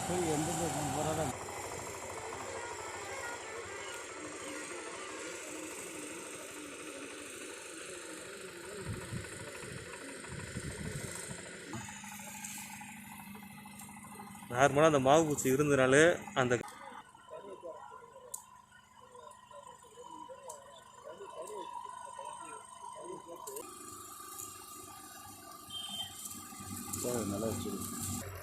போய் எந்தெந்த போகிறாரோ நார்மலாக அந்த மாவு பூச்சி இருந்தனாலே அந்த நல்லா வச்சு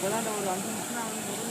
回来的我 dua.